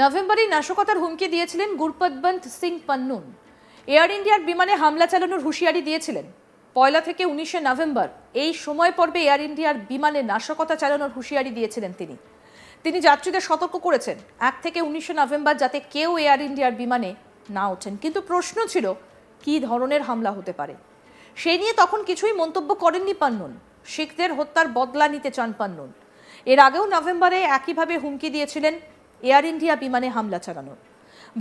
নভেম্বরেই নাশকতার হুমকি দিয়েছিলেন গুরপতবন্ত সিং পান্নুন। এয়ার ইন্ডিয়ার বিমানে হামলা চালানোর হুঁশিয়ারি দিয়েছিলেন। পয়লা থেকে উনিশে নভেম্বর, এই সময় পর্বে এয়ার ইন্ডিয়ার বিমানে নাশকতা চালানোর হুঁশিয়ারি দিয়েছিলেন তিনি। তিনি যাত্রীদের সতর্ক করেছেন, এক থেকে উনিশে নভেম্বর যাতে কেউ এয়ার ইন্ডিয়ার বিমানে না ওঠেন। কিন্তু প্রশ্ন ছিল, কী ধরনের হামলা হতে পারে? সে নিয়ে তখন কিছুই মন্তব্য করেননি পান্নুন। শিখদের হত্যার বদলা নিতে চান পান্নুন। এর আগেও নভেম্বরে একইভাবে হুমকি দিয়েছিলেন এয়ার ইন্ডিয়া বিমানে হামলা চালানোর।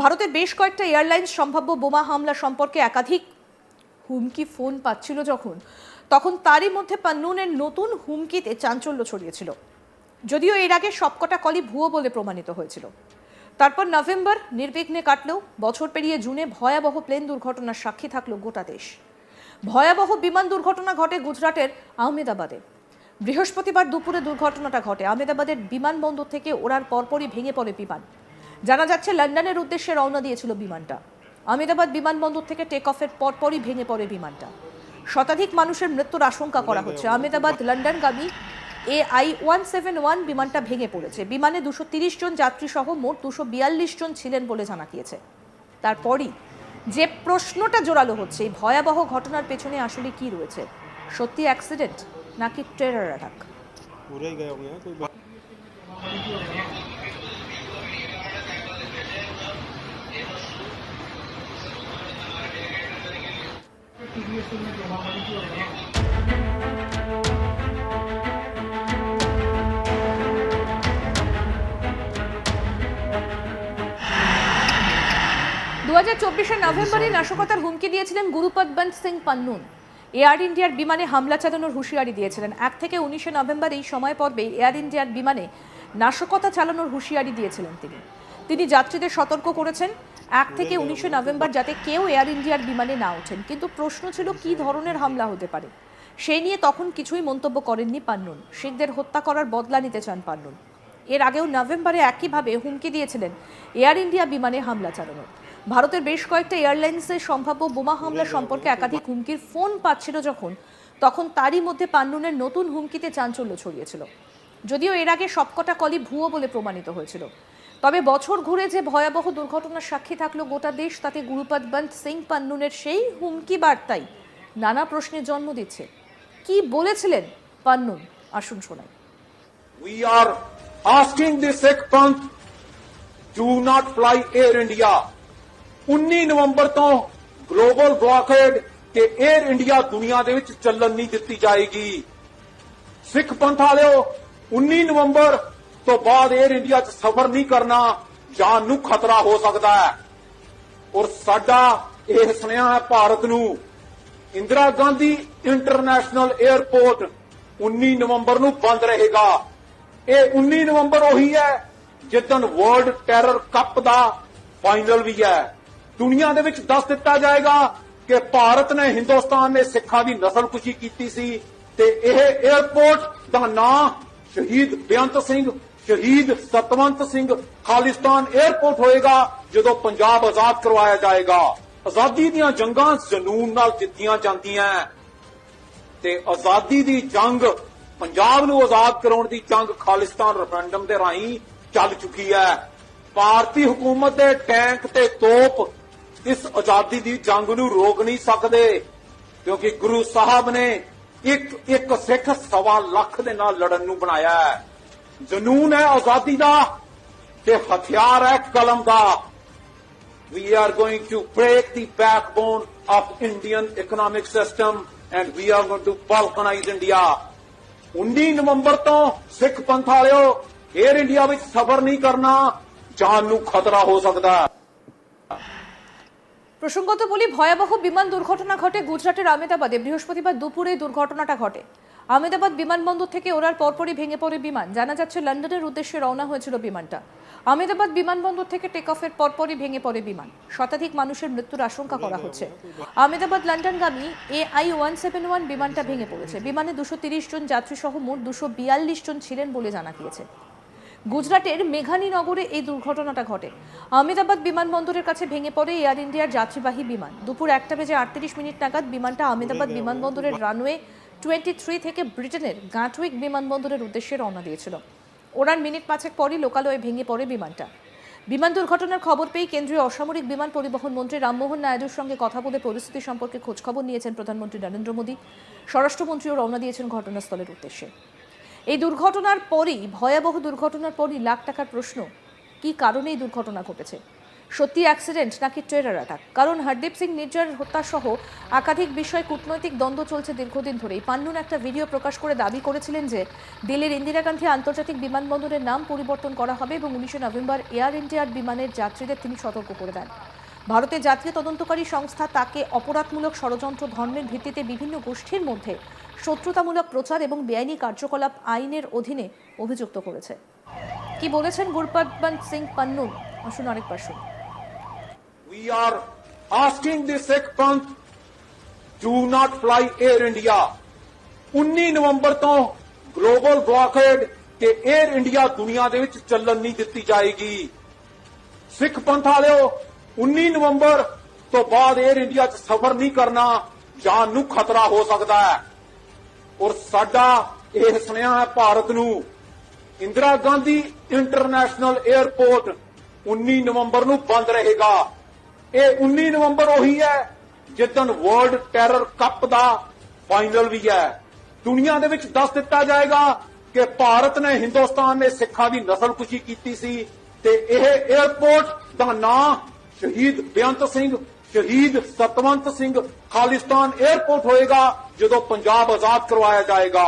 ভারতের বেশ কয়েকটা এয়ারলাইন্স সম্ভাব্য বোমা হামলা সম্পর্কে একাধিক হুমকি ফোন পাচ্ছিল যখন, তখন তারই মধ্যে পান্নুনের নতুন হুমকিতে চাঞ্চল্য ছড়িয়েছিল। যদিও এর আগে সবকটা কলই ভুয়ো বলে প্রমাণিত হয়েছিল। তারপর নভেম্বর নির্বিঘ্নে কাটলেও বছর পেরিয়ে জুনে ভয়াবহ প্লেন দুর্ঘটনার সাক্ষী থাকল গোটা দেশ। ভয়াবহ বিমান দুর্ঘটনা ঘটে গুজরাটের আহমেদাবাদে। বৃহস্পতিবার দুপুরে দুর্ঘটনাটা ঘটে। আহমেদাবাদের বিমানবন্দর থেকে ওড়ার পরপরই ভেঙে পড়ে বিমান। জানা যাচ্ছে, লন্ডনের উদ্দেশ্যে রওনা দিয়েছিল বিমানটা। আহমেদাবাদ বিমানবন্দর থেকে টেক অফের পরপরই ভেঙে পড়ে বিমানটা। শতাধিক মানুষের মৃত্যুর আশঙ্কা করা হচ্ছে। Ahmedabad, লন্ডনগামী A I one seven one বিমানটা ভেঙে পড়েছে। বিমানে দুশো তিরিশ জন যাত্রী সহ মোট দুশো বিয়াল্লিশ জন ছিলেন বলে জানা গিয়েছে। তারপরই যে প্রশ্নটা জোরালো হচ্ছে, এই ভয়াবহ ঘটনার পেছনে আসলে কি রয়েছে? সত্যি অ্যাক্সিডেন্ট নাকি টেরার অ্যাটাক দু হাজার চব্বিশের নভেম্বরে নাশকতার হুমকি দিয়েছিলেন গুরুপদ সিং পান্নুন। এয়ার ইন্ডিয়ার বিমানে হামলা চালানোর হুঁশিয়ারি দিয়েছিলেন। এক থেকে উনিশে নভেম্বর এই সময় পর্বে এয়ার ইন্ডিয়ার বিমানে নাশকতা চালানোর হুঁশিয়ারি দিয়েছিলেন তিনি। তিনি যাত্রীদের সতর্ক করেছেন, এক থেকে উনিশে নভেম্বর যাতে কেউ এয়ার ইন্ডিয়ার বিমানে না ওঠেন। কিন্তু প্রশ্ন ছিল, কী ধরনের হামলা হতে পারে? সেই নিয়ে তখন কিছুই মন্তব্য করেননি পান্নুন। শিখদের হত্যা করার বদলা নিতে চান পান্নুন। এর আগেও নভেম্বরে একইভাবে হুমকি দিয়েছিলেন এয়ার ইন্ডিয়া বিমানে হামলা চালানোর। ভারতের বেশ কয়েকটা এয়ারলাইন্সের সম্ভাব্য বোমা হামলা সম্পর্কে একাধিক হুমকির ফোন পাচ্ছিল যখন, তখন তারই মধ্যে পান্নুনের নতুন হুমকিতে চাঞ্চল্য ছড়িয়েছিল। যদিও এর আগে সবকটা কলই ভুয়ো বলে প্রমাণিত হয়েছিল। তবে বছর ঘুরে যে ভয়াবহ দুর্ঘটনার সাক্ষী থাকল গোটা দেশ, তাতে গুরুপদবন্ত সিং পান্নুনের সেই হুমকি বার্তাই নানা প্রশ্নের জন্ম দিচ্ছে। কি বলেছিলেন পান্নুন আসুন শোনাই। We are asking the Sikh Panth, do not fly Air India. 19 ਨਵੰਬਰ ਤੋਂ ਗਲੋਬਲ ਬਲੌਕੇਡ ਤੇ 에ਅਰ ਇੰਡੀਆ ਦੁਨੀਆ ਦੇ ਵਿੱਚ ਚੱਲਣ ਨਹੀਂ ਦਿੱਤੀ ਜਾਏਗੀ। ਸਿੱਖ ਪੰਥ ਵਾਲਿਓ 19 ਨਵੰਬਰ ਤੋਂ ਬਾਅਦ 에ਅਰ ਇੰਡੀਆ 'ਚ ਸਫ਼ਰ ਨਹੀਂ ਕਰਨਾ ਜਾਨ ਨੂੰ ਖਤਰਾ ਹੋ ਸਕਦਾ ਹੈ। ਔਰ ਸਾਡਾ ਇਹ ਸੁਨੇਹਾ ਹੈ ਭਾਰਤ ਨੂੰ। ਇੰਦਰਾ ਗਾਂਧੀ ਇੰਟਰਨੈਸ਼ਨਲ 에ਅਰਪੋਰਟ 19 ਨਵੰਬਰ ਨੂੰ ਬੰਦ ਰਹੇਗਾ। ਇਹ 19 ਨਵੰਬਰ ਉਹੀ ਹੈ ਜਿੱਦਨ ਵਰਲਡ ਟੈਰਰ ਕੱਪ ਦਾ ਫਾਈਨਲ ਵੀ ਹੈ। ਦੁਨੀਆ ਦੇ ਵਿੱਚ ਦੱਸ ਦਿੱਤਾ ਜਾਏਗਾ ਕਿ ਭਾਰਤ ਨੇ ਹਿੰਦੁਸਤਾਨ ਨੇ ਸਿੱਖਾਂ ਦੀ ਨਸਲਕੁਸ਼ੀ ਕੀਤੀ ਸੀ ਤੇ ਇਹ 에ਅਰਪੋਰਟ ਦਾ ਨਾਂ ਸ਼ਹੀਦ ਬੇਅੰਤ ਸਿੰਘ, ਸ਼ਹੀਦ ਸਤਵੰਤ ਸਿੰਘ ਖਾਲਿਸਤਾਨ 에ਅਰਪੋਰਟ ਹੋਏਗਾ, ਜਦੋਂ ਪੰਜਾਬ ਆਜ਼ਾਦ ਕਰਵਾਇਆ ਜਾਏਗਾ। ਆਜ਼ਾਦੀ ਦੀਆਂ ਜੰਗਾਂ ਜਨੂਨ ਨਾਲ ਜਿੱਤੀਆਂ ਜਾਂਦੀਆਂ ਤੇ ਆਜ਼ਾਦੀ ਦੀ ਜੰਗ, ਪੰਜਾਬ ਨੂੰ ਆਜ਼ਾਦ ਕਰਾਉਣ ਦੀ ਜੰਗ ਖਾਲਿਸਤਾਨ ਰੈਫਰੈਂਡਮ ਦੇ ਰਾਹੀਂ ਚੱਲ ਚੁੱਕੀ ਹੈ ਭਾਰਤੀ ਹਕੂਮਤ ਦੇ ਟੈਂਕ ਤੇ ਤੋਪ ਇਸ ਆਜ਼ਾਦੀ ਦੀ ਜੰਗ ਨੂੰ ਰੋਕ ਨਹੀਂ ਸਕਦੇ, ਕਿਉਂਕਿ ਗੁਰੂ ਸਾਹਿਬ ਨੇ ਇੱਕ ਇੱਕ ਸਿੱਖ ਸਵਾ ਲੱਖ ਦੇ ਨਾਲ ਲੜਨ ਨੂੰ ਬਣਾਇਆ ਹੈ। ਜਨੂਨ ਹੈ ਆਜ਼ਾਦੀ ਦਾ ਤੇ ਹਥਿਆਰ ਹੈ ਕਲਮ ਦਾ। We are going to break the backbone of Indian economic system and we are going to balkanize India. 19 ਨਵੰਬਰ ਤੋਂ ਸਿੱਖ ਪੰਥ ਵਾਲਿਓ 에ਅਰ ਇੰਡੀਆ ਵਿੱਚ ਸਫ਼ਰ ਨਹੀਂ ਕਰਨਾ ਜਾਨ ਨੂੰ ਖਤਰਾ ਹੋ ਸਕਦਾ ਹੈ। প্রসঙ্গত বলি, ভয়াবহ বিমান দুর্ঘটনা ঘটে গুজরাটের আহমেদাবাদে বৃহস্পতিবার দুপুরে দুর্ঘটনাটা ঘটে। আহমেদাবাদ বিমানবন্দর থেকে ওড়ার পরপরই ভেঙে পড়ে বিমান। জানা যাচ্ছে, লন্ডনের উদ্দেশ্যে রওনা হয়েছিল বিমানটা। আহমেদাবাদ বিমানবন্দর থেকে টেক অফের পরপরই ভেঙে পড়ে বিমান। শতাধিক মানুষের মৃত্যুর আশঙ্কা করা হচ্ছে। Ahmedabad লন্ডনগামী A I one seven one বিমানটা ভেঙে পড়েছে। বিমানে দুশো তিরিশ জন যাত্রী সহ মোট দুশো বিয়াল্লিশ জন ছিলেন বলে জানা গিয়েছে। গুজরাটের মেঘানী নগরে এই দুর্ঘটনাটা ঘটে। আহমেদাবাদ বিমানবন্দরের কাছে ভেঙে পড়ে এয়ার ইন্ডিয়ার যাত্রীবাহী বিমান। দুপুর একটা বেজে আটত্রিশ মিনিট নাগাদ বিমানটা আহমেদাবাদ বিমানবন্দরের রানওয়ে টোয়েন্টি থ্রি থেকে ব্রিটেনের গাঁটউইক বিমানবন্দরের উদ্দেশ্যে রওনা দিয়েছিল। ওড়ার মিনিট পাঁচেক পরই লোকালয়ে ভেঙে পড়ে বিমানটা। বিমান দুর্ঘটনার খবর পেয়ে কেন্দ্রীয় অসামরিক বিমান পরিবহন মন্ত্রী রামমোহন নায়ডুর সঙ্গে কথা বলে পরিস্থিতি সম্পর্কে খোঁজখবর নিয়েছেন প্রধানমন্ত্রী নরেন্দ্র মোদী। স্বরাষ্ট্রমন্ত্রীও রওনা দিয়েছেন ঘটনাস্থলের উদ্দেশ্যে। এই দুর্ঘটনার পরই, ভয়াবহ দুর্ঘটনার পরই লাখ টাকার প্রশ্ন, কি কারণে এই দুর্ঘটনা ঘটেছে? সত্যি অ্যাক্সিডেন্ট নাকি টেরার অ্যাটাক কারণ হরদীপ সিং নির্জার হত্যা সহ একাধিক বিষয়ে কূটনৈতিক দ্বন্দ্ব চলছে দীর্ঘদিন ধরেই। পান্নুন একটা ভিডিও প্রকাশ করে দাবি করেছিলেন যে, দিল্লির ইন্দিরা গান্ধী আন্তর্জাতিক বিমানবন্দরের নাম পরিবর্তন করা হবে এবং উনিশে নভেম্বর এয়ার ইন্ডিয়ার বিমানের যাত্রীদের তিনি সতর্ক করে দেন। ভারতের জাতীয় তদন্তকারী সংস্থা তাকে অপরাধমূলক ষড়যন্ত্র ধর্মের ভিত্তিতে বিভিন্ন গোষ্ঠীর মধ্যে শত্রুতামূলক প্রচার এবং বেআইনি কার্যকলাপ আইনের অধীনে অভিযুক্ত করেছে। কি বলেছেন গুরপাতবান সিং পান্নু? আসুন অনেক শুনুন। We are asking the Sikh Panth, do not fly Air India 19 November to global blockade ਤੇ এয়ার ইন্ডিয়া দুনিয়া দে ਵਿੱਚ চলন নি দিতি যায়েগি ਸਿੱਖ পন্থ ਵਾਲਿਓ 19 ਨਵੰਬਰ ਤੋਂ ਬਾਅਦ 에ਅਰ ਇੰਡੀਆ 'ਚ ਸਫ਼ਰ ਨਹੀਂ ਕਰਨਾ ਜਾਨ ਨੂੰ ਖਤਰਾ ਹੋ ਸਕਦਾ ਹੈ। ਔਰ ਸਾਡਾ ਇਹ ਸੁਨੇਹਾ ਹੈ ਭਾਰਤ ਨੂੰ। ਇੰਦਰਾ ਗਾਂਧੀ ਇੰਟਰਨੈਸ਼ਨਲ 에ਅਰਪੋਰਟ 19 ਨਵੰਬਰ ਨੂੰ ਬੰਦ ਰਹੇਗਾ। ਇਹ 19 ਨਵੰਬਰ ਉਹੀ ਹੈ ਜਿੱਦਨ ਵਰਲਡ ਟੈਰਰ ਕੱਪ ਦਾ ਫਾਈਨਲ ਵੀ ਹੈ। ਦੁਨੀਆ ਦੇ ਵਿੱਚ ਦੱਸ ਦਿੱਤਾ ਜਾਏਗਾ ਕਿ ਭਾਰਤ ਨੇ ਹਿੰਦੁਸਤਾਨ ਨੇ ਸਿੱਖਾਂ ਦੀ ਨਸਲਕੁਸ਼ੀ ਕੀਤੀ ਸੀ ਤੇ ਇਹ 에ਅਰਪੋਰਟ ਦਾ ਨਾਂ ਸ਼ਹੀਦ ਬੇਅੰਤ ਸਿੰਘ, ਸ਼ਹੀਦ ਸਤਵੰਤ ਸਿੰਘ, ਖਾਲਿਸਤਾਨ 에ਅਰਪੋਰਟ ਹੋਏਗਾ, ਜਦੋਂ ਪੰਜਾਬ ਆਜ਼ਾਦ ਕਰਵਾਇਆ ਜਾਏਗਾ।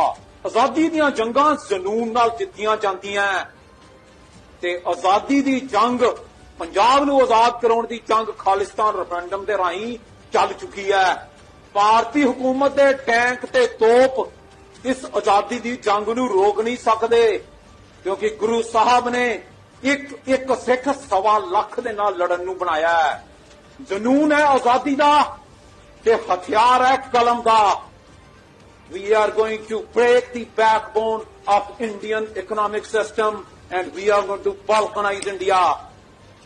ਆਜ਼ਾਦੀ ਦੀਆਂ ਜੰਗਾਂ ਜਨੂਨ ਨਾਲ ਜਿੱਤੀਆਂ ਜਾਂਦੀਆਂ ਤੇ ਆਜ਼ਾਦੀ ਦੀ ਜੰਗ, ਪੰਜਾਬ ਨੂੰ ਆਜ਼ਾਦ ਕਰਾਉਣ ਦੀ ਜੰਗ ਖਾਲਿਸਤਾਨ ਰੈਫਰੈਂਡਮ ਦੇ ਰਾਹੀਂ ਚੱਲ ਚੁੱਕੀ ਹੈ। ਭਾਰਤੀ ਹਕੂਮਤ ਦੇ ਟੈਂਕ ਤੇ ਤੋਪ, ਇਸ ਆਜ਼ਾਦੀ ਦੀ ਜੰਗ ਨੂੰ ਰੋਕ ਨਹੀਂ ਸਕਦੇ, ਕਿਉਂਕਿ ਗੁਰੂ ਸਾਹਿਬ ਨੇ ਇੱਕ ਇੱਕ ਸਿੱਖ ਸਵਾ ਲੱਖ ਦੇ ਨਾਲ ਲੜਨ ਨੂੰ ਬਣਾਇਆ ਹੈ ਜਨੂਨ ਹੈ ਆਜ਼ਾਦੀ ਦਾ ਤੇ ਹਥਿਆਰ ਹੈ ਕਲਮ ਦਾ we are going to break the backbone of Indian economic system and we are going to balkanize India.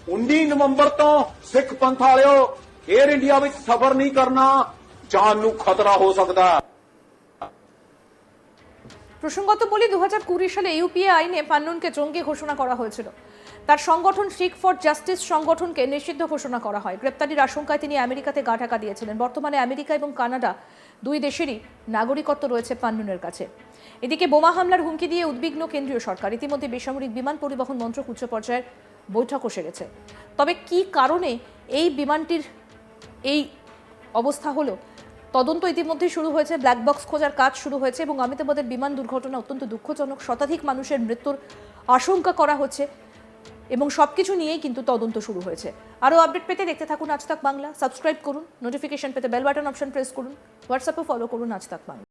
19 ਨਵੰਬਰ ਤੋਂ ਸਿੱਖ ਪੰਥ ਵਾਲਿਓ 에ਅਰ ਇੰਡੀਆ ਵਿੱਚ ਸਫ਼ਰ ਨਹੀਂ ਕਰਨਾ ਜਾਨ ਨੂੰ ਖਤਰਾ ਹੋ ਸਕਦਾ ਹੈ প্রসঙ্গত বলি দু হাজার কুড়ি সালে ইউপিএ আইনে পান্নুনকে জঙ্গি ঘোষণা করা হয়েছিল। তার সংগঠন শিখ ফর জাস্টিস সংগঠনকে নিষিদ্ধ ঘোষণা করা হয়। গ্রেপ্তারির আশঙ্কায় তিনি আমেরিকাতে গা ঢাকা দিয়েছিলেন। বর্তমানে আমেরিকা এবং কানাডা দুই দেশেরই নাগরিকত্ব রয়েছে পান্নুনের কাছে। এদিকে বোমা হামলার হুমকি দিয়ে উদ্বিগ্ন কেন্দ্রীয় সরকার। ইতিমধ্যে বেসামরিক বিমান পরিবহন মন্ত্রক উচ্চ পর্যায়ের বৈঠকও সেরেছে। তবে কি কারণে এই বিমানটির এই অবস্থা হলো? তদন্ত ইতিমধ্যে শুরু হয়েছে। ব্ল্যাক বক্স খোঁজার কাজ শুরু হয়েছে এবং আমিতাবাদের বিমান দুর্ঘটনা অত্যন্ত দুঃখজনক। শতাধিক মানুষের মৃত্যুর আশঙ্কা করা হচ্ছে এবং সব কিছু নিয়েই কিন্তু তদন্ত শুরু হয়েছে। আরও আপডেট পেতে দেখতে থাকুন আজ তাক বাংলা। সাবস্ক্রাইব করুন নোটিফিকেশন পেতে বেল বাটন অপশন প্রেস করুন। হোয়াটসঅ্যাপে ফলো করুন আজ তাক বাংলা।